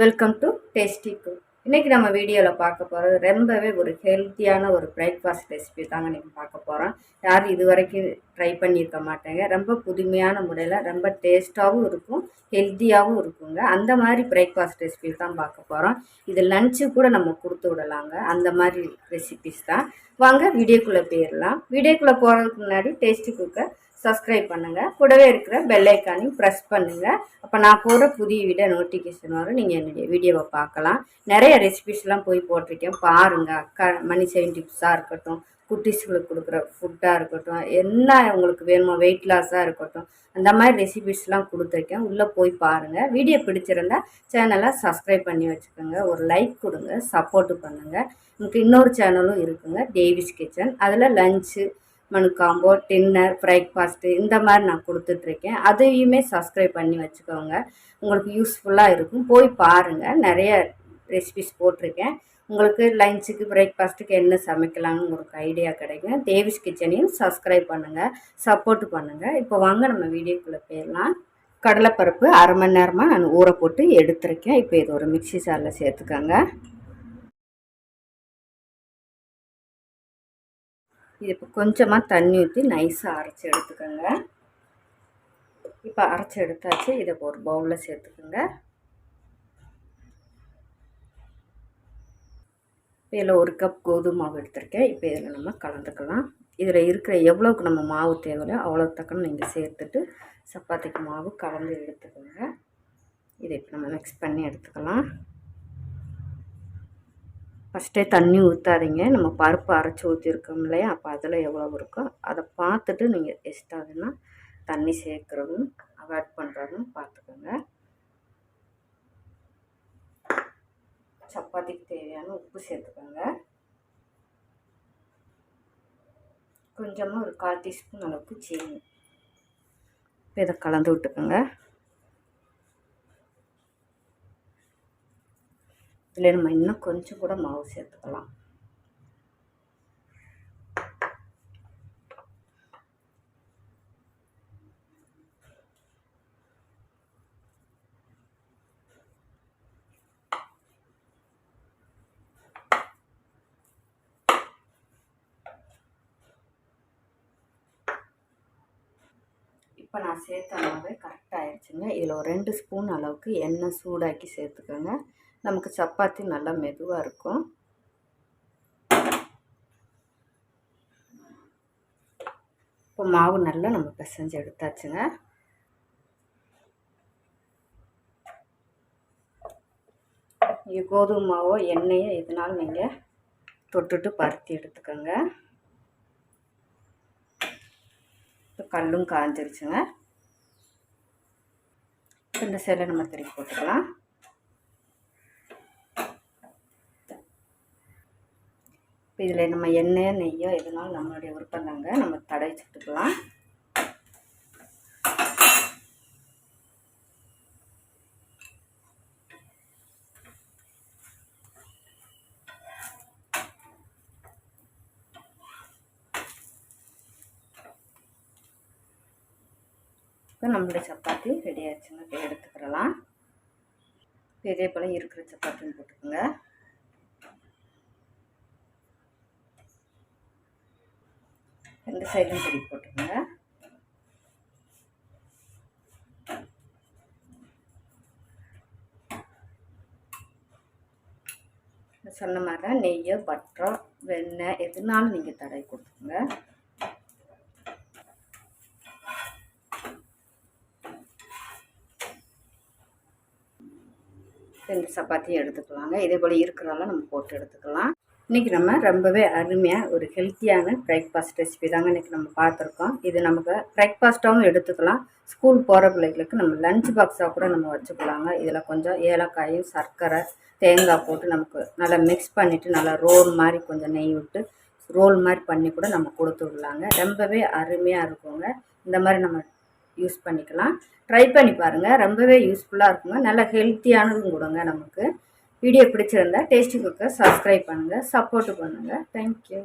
Welcome to tasty cook இன்றைக்கி நம்ம வீடியோவில் பார்க்க போகிறது ரொம்பவே ஒரு ஹெல்த்தியான ஒரு பிரேக்ஃபாஸ்ட் ரெசிபி தாங்க இன்றைக்கி பார்க்க போகிறோம் யாரும் இது வரைக்கும் ட்ரை பண்ணியிருக்க மாட்டேங்க. ரொம்ப புதுமையான முறையில் ரொம்ப டேஸ்ட்டாகவும் இருக்கும் ஹெல்த்தியாகவும் இருக்குங்க. அந்த மாதிரி பிரேக்ஃபாஸ்ட் ரெசிபி தான் பார்க்க போகிறோம் இது லஞ்சு கூட நம்ம கொடுத்து விடலாங்க. அந்த மாதிரி ரெசிபிஸ் தான். வாங்க வீடியோக்குள்ளே போயிடலாம். வீடியோக்குள்ளே போகிறதுக்கு முன்னாடி டேஸ்டி குக்கை சப்ஸ்கிரைப் பண்ணுங்கள் கூடவே இருக்கிற பெல்லைக்கானையும் ப்ரெஸ் பண்ணுங்கள் அப்போ நான் போடுற புதிய வீடியோ நோட்டிஃபிகேஷன் வரும். நீங்கள் என்னுடைய வீடியோவை பார்க்கலாம். நிறைய ரெசிபிஸ்லாம் போய் போட்டிருக்கேன். பாருங்கள் க மணி செவன் டிப்ஸாக இருக்கட்டும் குட்டீஸ்களுக்கு கொடுக்குற ஃபுட்டாக இருக்கட்டும் என்ன உங்களுக்கு வேணுமோ வெயிட் லாஸாக இருக்கட்டும் அந்த மாதிரி ரெசிபிஸ்லாம் கொடுத்துருக்கேன். உள்ளே போய் பாருங்கள் வீடியோ பிடிச்சிருந்தா சேனலை சப்ஸ்கிரைப் பண்ணி வச்சுக்கோங்க. ஒரு லைக் கொடுங்க சப்போர்ட்டு பண்ணுங்கள் எனக்கு இன்னொரு சேனலும் இருக்குங்க. டேவிஸ் கிச்சன் அதில் lunch menu combo dinner breakfast இந்த மாதிரி நான் கொடுத்துட்ருக்கேன். அதையுமே சப்ஸ்கிரைப் பண்ணி வச்சுக்கோங்க. உங்களுக்கு யூஸ்ஃபுல்லாக இருக்கும். போய் பாருங்கள் நிறைய ரெசிபிஸ் போட்டிருக்கேன். உங்களுக்கு லஞ்சுக்கு பிரேக்ஃபாஸ்ட்டுக்கு என்ன சமைக்கலாம்னு உங்களுக்கு ஐடியா கிடைக்கும். தேவிஸ் கிச்சனையும் சப்ஸ்கிரைப் பண்ணுங்கள் சப்போர்ட் பண்ணுங்கள் இப்போ வாங்க நம்ம வீடியோக்குள்ளே போயிடலாம். கடலைப்பருப்பு அரை மணி நேரமாக நான் ஊற போட்டு எடுத்திருக்கேன். இப்போ இது ஒரு மிக்சி சாரில் சேர்த்துக்கோங்க. இது இப்போ கொஞ்சமாக தண்ணி ஊற்றி நைஸாக அரைச்சி எடுத்துக்கோங்க. இப்போ அரைச்சி எடுத்தாச்சு. இதை ஒரு பவுலில் சேர்த்துக்கோங்க. இதில் ஒரு கப் கோதுமை மாவு எடுத்திருக்கேன். இப்போ இதில் நம்ம கலந்துக்கலாம். இதில் இருக்கிற எவ்வளோக்கு நம்ம மாவு தேவையோ அவ்வளோ தக்கன்னு நீங்கள் சேர்த்துட்டு சப்பாத்திக்கு மாவு கலந்து எடுத்துக்கோங்க. இதை இப்போ நம்ம மிக்ஸ் பண்ணி எடுத்துக்கலாம். ஃபஸ்ட்டே தண்ணி ஊற்றாதீங்க நம்ம பருப்பு அரைச்சி ஊற்றிருக்கோம் இல்லையா? அப்போ அதில் எவ்வளோ இருக்கோ அதை பார்த்துட்டு நீங்கள் எஸ்டாதுன்னா தண்ணி சேர்க்குறதும் அவாய்ட் பண்ணுறதும் பார்த்துக்கோங்க சப்பாத்திக்கு தேவையான உப்பு சேர்த்துக்கோங்க. கொஞ்சமாக ஒரு கால் டீஸ்பூன் அளவுக்கு சீனி இப்போ இதை கலந்து விட்டுக்கோங்க. இதில் நம்ம இன்னும் கொஞ்சம் கூட மாவு சேர்த்துக்கலாம். இப்போ நான் சேர்த்த அளவே கரெக்டாக ஆயிடுச்சுங்க. இதில் ஒரு ரெண்டு ஸ்பூன் அளவுக்கு எண்ணெய் சூடாக்கி சேர்த்துக்கோங்க. நமக்கு சப்பாத்தி நல்லா மெதுவாக இருக்கும். இப்போ மாவு நல்லா நம்ம பிசைஞ்சு எடுத்தாச்சுங்க. நீங்கள் கோதுமை மாவோ எண்ணெயோ எதுனாலும் நீங்கள் தொட்டுட்டு பருத்தி எடுத்துக்கோங்க. இப்போ கல்லும் காஞ்சிருச்சுங்க. இந்த சைடில் நம்ம திருப்பி போட்டுக்கலாம். இப்போ இதில் நம்ம எண்ணெயோ நெய்யோ எதுனாலும் நம்மளுடைய விருப்பம் தாங்க நம்ம தடவிச்சுட்டுக்கலாம் இப்போ நம்மளுடைய சப்பாத்தி ரெடி ஆச்சுங்க எடுத்துக்கிறலாம். இதே போல் இருக்கிற சப்பாத்தின்னு போட்டுக்கோங்க. ரெண்டு சைடும் திருப்பி போட்டுக்கோங்க. சொன்ன மாதிரி தான் நெய்யோ பட்டரோ வெண்ணெய் எதுனாலும் நீங்கள் தடவி கொடுத்துங்க ரெண்டு சப்பாத்தியும் எடுத்துக்கலாங்க. இதே போல் இருக்கிறதெல்லாம் நம்ம போட்டு எடுத்துக்கலாம். இன்றைக்கி நம்ம ரொம்பவே அருமையாக ஒரு ஹெல்த்தியான பிரேக்ஃபாஸ்ட் ரெசிபி தாங்க இன்றைக்கி நம்ம பார்த்துருக்கோம். இது நமக்கு பிரேக்ஃபாஸ்ட்டாகவும் எடுத்துக்கலாம். ஸ்கூல் போகிற பிள்ளைகளுக்கு நம்ம லஞ்ச் பாக்ஸாக கூட நம்ம வச்சுக்கலாங்க. இதில் கொஞ்சம் ஏலக்காயும் சர்க்கரை தேங்காய் போட்டு நமக்கு நல்லா மிக்ஸ் பண்ணிவிட்டு நல்லா ரோல் மாதிரி கொஞ்சம் நெய் விட்டு ரோல் மாதிரி பண்ணி கூட நம்ம கொடுத்து விடலாங்க. ரொம்பவே அருமையாக இருக்குங்க. இந்த மாதிரி நம்ம யூஸ் பண்ணிக்கலாம். ட்ரை பண்ணி பாருங்கள் ரொம்பவே யூஸ்ஃபுல்லாக இருக்குங்க. நல்லா ஹெல்த்தியானதும் கொடுங்க நமக்கு. வீடியோ பிடிச்சிருந்தா டேஸ்டி குக்கர் சப்ஸ்கிரைப் பண்ணுங்கள் சப்போர்ட்டு பண்ணுங்கள் தேங்க்யூ